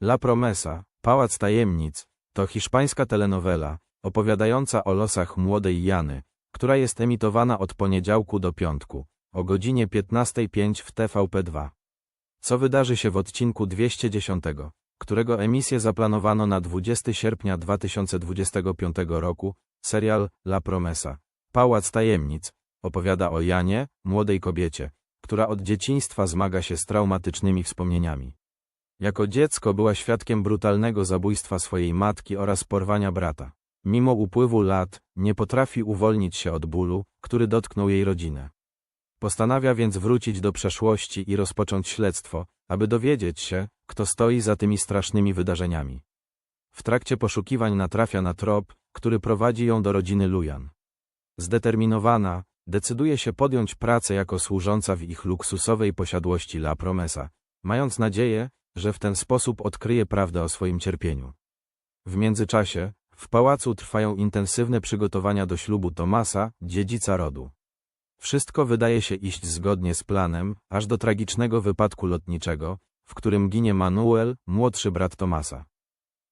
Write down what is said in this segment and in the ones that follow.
La Promesa, Pałac Tajemnic, to hiszpańska telenowela, opowiadająca o losach młodej Jany, która jest emitowana od poniedziałku do piątku, o godzinie 15.05 w TVP2. Co wydarzy się w odcinku 210, którego emisję zaplanowano na 20 sierpnia 2025 roku, serial La Promesa, Pałac Tajemnic, opowiada o Janie, młodej kobiecie, która od dzieciństwa zmaga się z traumatycznymi wspomnieniami. Jako dziecko była świadkiem brutalnego zabójstwa swojej matki oraz porwania brata. Mimo upływu lat, nie potrafi uwolnić się od bólu, który dotknął jej rodzinę. Postanawia więc wrócić do przeszłości i rozpocząć śledztwo, aby dowiedzieć się, kto stoi za tymi strasznymi wydarzeniami. W trakcie poszukiwań natrafia na trop, który prowadzi ją do rodziny Lujan. Zdeterminowana, decyduje się podjąć pracę jako służąca w ich luksusowej posiadłości La Promesa, mając nadzieję, że w ten sposób odkryje prawdę o swoim cierpieniu. W międzyczasie, w pałacu trwają intensywne przygotowania do ślubu Tomasa, dziedzica rodu. Wszystko wydaje się iść zgodnie z planem, aż do tragicznego wypadku lotniczego, w którym ginie Manuel, młodszy brat Tomasa.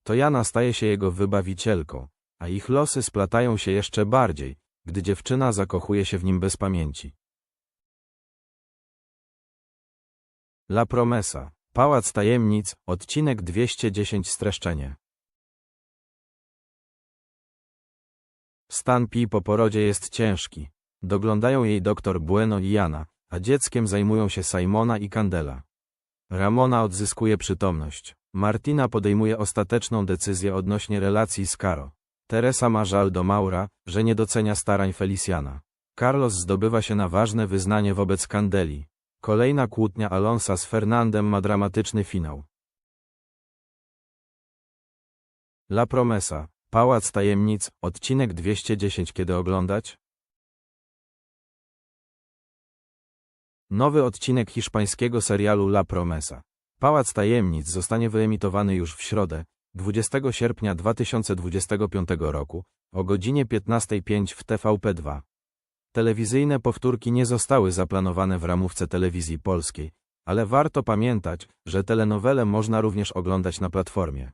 To Jana staje się jego wybawicielką, a ich losy splatają się jeszcze bardziej, gdy dziewczyna zakochuje się w nim bez pamięci. La Promesa, Pałac Tajemnic, odcinek 210 streszczenie. Stan Pi po porodzie jest ciężki. Doglądają jej doktor Bueno i Jana, a dzieckiem zajmują się Simona i Candela. Ramona odzyskuje przytomność. Martina podejmuje ostateczną decyzję odnośnie relacji z Caro. Teresa ma żal do Maura, że nie docenia starań Feliciana. Carlos zdobywa się na ważne wyznanie wobec Candeli. Kolejna kłótnia Alonsa z Fernandem ma dramatyczny finał. La Promesa, Pałac Tajemnic, odcinek 210 Kiedy oglądać? Nowy odcinek hiszpańskiego serialu La Promesa. Pałac Tajemnic zostanie wyemitowany już w środę, 20 sierpnia 2025 roku, o godzinie 15.05 w TVP2. Telewizyjne powtórki nie zostały zaplanowane w ramówce telewizji polskiej, ale warto pamiętać, że telenowele można również oglądać na platformie.